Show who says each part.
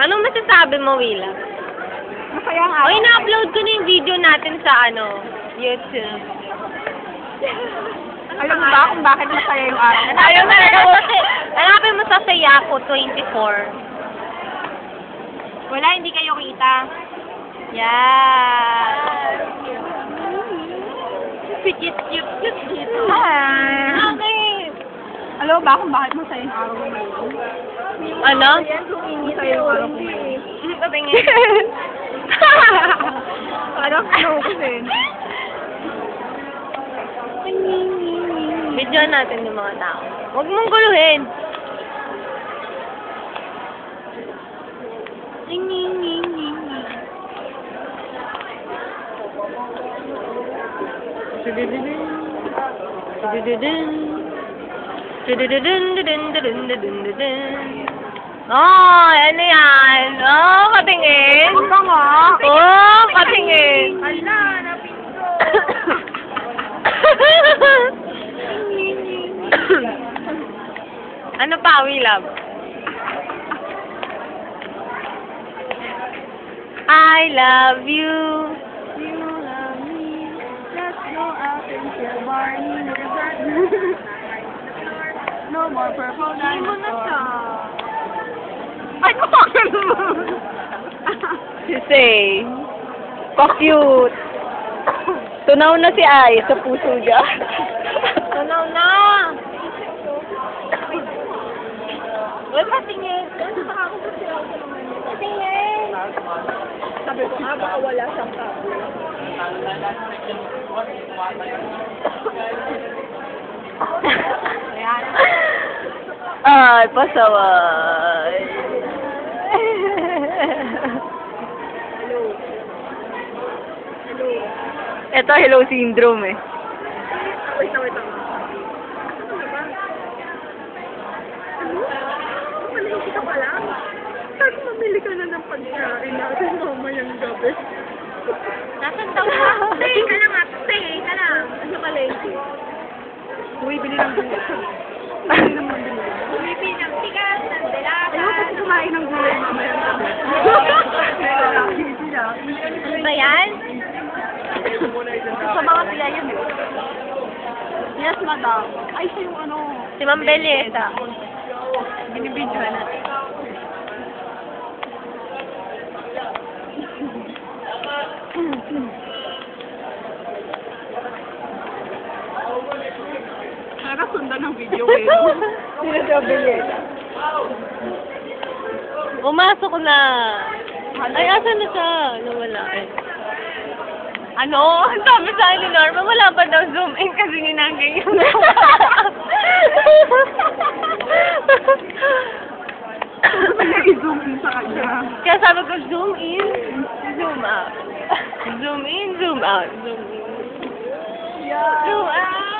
Speaker 1: Anong masasabi mo, Willa?
Speaker 2: Masaya ang
Speaker 1: Oy, na-upload ko na yung video natin sa ano, YouTube.
Speaker 2: Alam mo ba kung bakit masaya yung araw?
Speaker 1: Ayaw na kasi, hanapin mo sa Sayako 24. Wala, hindi kayo kita. Yan. Pikit, cute, cute, cute.
Speaker 2: Hi! Mo ba kung bakit masaya yung araw ngayon?
Speaker 1: Ano?
Speaker 2: Ko ngayon.
Speaker 1: Patingin.
Speaker 2: Parang snow kasi.
Speaker 1: Video natin yung mga tao. Huwag mong guluhin. Ning, ning, ning, ning, Oh, ano yan? Oh, patingin. Oh, patingin.
Speaker 2: Ala, napinto.
Speaker 1: ano pa, we love? I love you.
Speaker 2: No more purple
Speaker 1: Hindi mo na siya.
Speaker 2: Ay, bakit mo?
Speaker 1: Si Say. Pa-cute. Tunaw na si Ay sa puso niya. Tunaw na. Uy, patingin. Patingin.
Speaker 2: Sabi ko, ah, baka wala siyang tao.
Speaker 1: Ay, pasaway. Ito, hello syndrome eh.
Speaker 2: Wait, wait, wait. Malingki ka pala? Na ng pagkain natin mamayang gabi.
Speaker 1: Nasaan daw ka?
Speaker 2: Stay ka lang ah, stay ka lang. Ano palengke? Uy, bili ng gulay.
Speaker 1: Ng tigas, ng delata.
Speaker 2: Ayaw kasi kumain ng gulay mamayang gabi.
Speaker 1: Ano ba yan?
Speaker 2: Sa mga tiya yun eh. Yes, madam. Ay, siya yung ano.
Speaker 1: Si Ma'am Beliesa.
Speaker 2: Binibidyo na. Para sundan ng video eh. Sino si Abilieta?
Speaker 1: Umasok na. Ay, asan na siya? Nawala eh. Ano? Ang sabi sa akin ni Norma, wala pa daw zoom in kasi ninagay yung
Speaker 2: I-zoom in sa kanya.
Speaker 1: Kaya sabi ko, zoom in, zoom out. Zoom in, zoom out. Zoom in,
Speaker 2: Yeah.
Speaker 1: zoom out.